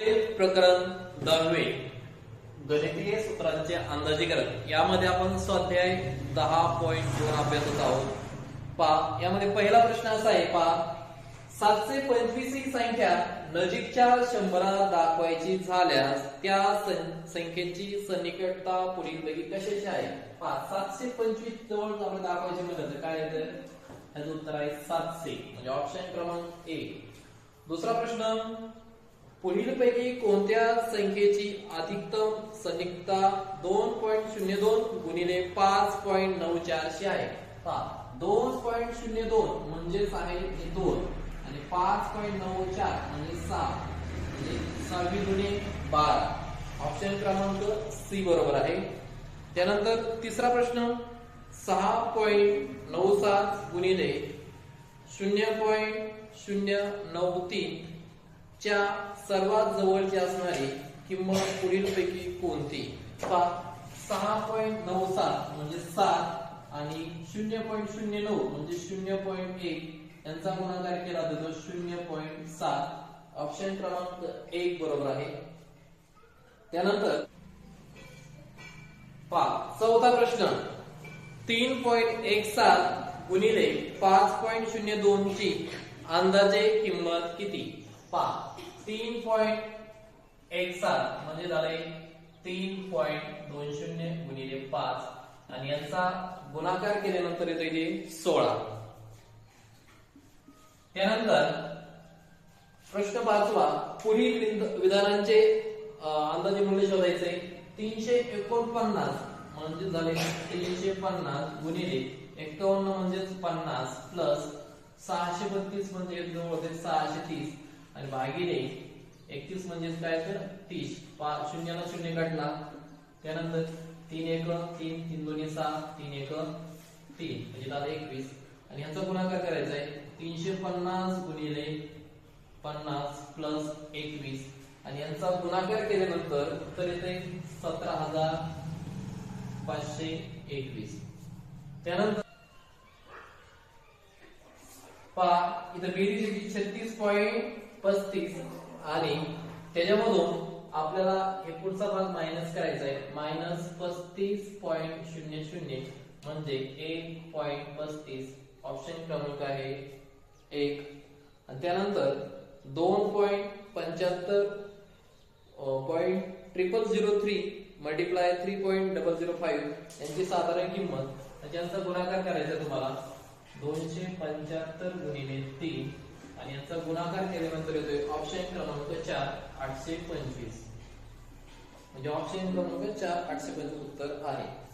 प्रकरण दहावे. गणितीय सूत्रांचे अंदाजीकरण. यामध्ये आपण स्वाध्याय दहा पॉईंट दोन अभ्यासत आहोत. पा यामध्ये पहिला प्रश्न असा आहे पा सातशे पंचवीस ही संख्या नजीकच्या शंभरात दाखवायची झाल्यास त्या सं- संख्येची पुढील पुढीलपैकी कशाची आहे? पा सातशे पंचवीस जवळ आपण दाखवायची म्हणलं तर काय येतं? ह्याचं उत्तर आहे सातशे. म्हणजे ऑप्शन क्रमांक एक. दुसरा प्रश्न पुढीलपैकी कोणत्या संख्येची अधिकतम सन्निकटता दोन पॉईंट शून्य दोन गुणिले पाच पॉईंट नऊ चारशे आहे? दोन पॉईंट शून्य दोन म्हणजेच आहे हे दोन आणि पाच पॉईंट नऊ चार म्हणजे सहा म्हणजे सहावी गुणे बारा. ऑप्शन क्रमांक सी बरोबर आहे. त्यानंतर तिसरा प्रश्न सहा पॉईंट नऊ सात गुणिले शून्य पॉईंट शून्य नऊ तीन. च्या सर्वात जवळची असणारी किंमत पुढीलपैकी कोणती? पहा सहा पॉईंट नऊ सात म्हणजे सात आणि शून्य पॉईंट शून्य नऊ म्हणजे शून्य पॉईंट एक. यांचा गुणाकार केला तर शून्य पॉईंट सात. ऑप्शन क्रमांक एक बरोबर आहे. त्यानंतर पाच चौथा प्रश्न. तीन पॉईंट एक सात गुणिले पाच पॉईंट शून्य दोन ची अंदाजे किंमत किती? पाच तीन पॉईंट एक सात. म्हणजे झाले तीन पॉईंट दोन शून्य गुणिले पाच. आणि यांचा गुणाकार केल्यानंतर येतो इथे सोळा. त्यानंतर प्रश्न पाचवा. पुढील विध- विधानांचे अंदाजे मूल्य शोधायचे तीनशे एकोणपन्नास म्हणजे झाले तीनशे पन्नास गुणिले एकावन्न म्हणजेच पन्नास प्लस सहाशे बत्तीस म्हणजे जवळ होते सहाशे तीस. आणि भागिले एकतीस म्हणजेच काय तर तीस. पाच शून्याला शून्य काढला त्यानंतर तीन एक तीन तीन दोन्ही सहा तीन एक तीन. म्हणजे दादा एकवीस. आणि ह्याचा गुणाकार करायचा आहे. तीनशे पन्नास गुणिले पन्नास प्लस एकवीस. आणि यांचा गुणाकार केल्यानंतर उत्तर येते सतरा हजार पाचशे एकवीस. त्यानंतर पा इथं बेरीज छत्तीस पॉईंट पस्तीस आणि त्याच्यामधून आपल्याला हे पुढचा भाग मायनस करायचा आहे. मायनस पस्तीस पॉईंट शून्य शून्य म्हणजे एक पॉईंट पस्तीस. ऑप्शन क्रमांक आहे एक. आणि त्यानंतर दोन पॉईंट पंच्याहत्तर point triple zero three multiply three point double zero five यांची साधारण किंमत. आणि यांचा गुणाकार करायचा आहे तुम्हाला. दोनशे पंच्याहत्तर गुणिले तीन. यांचा गुणाकार केल्यानंतर येतोय ऑप्शन क्रमांक चार आठशे पंचवीस. म्हणजे ऑप्शन क्रमांक चार आठशे पंचवीस उत्तर आहे.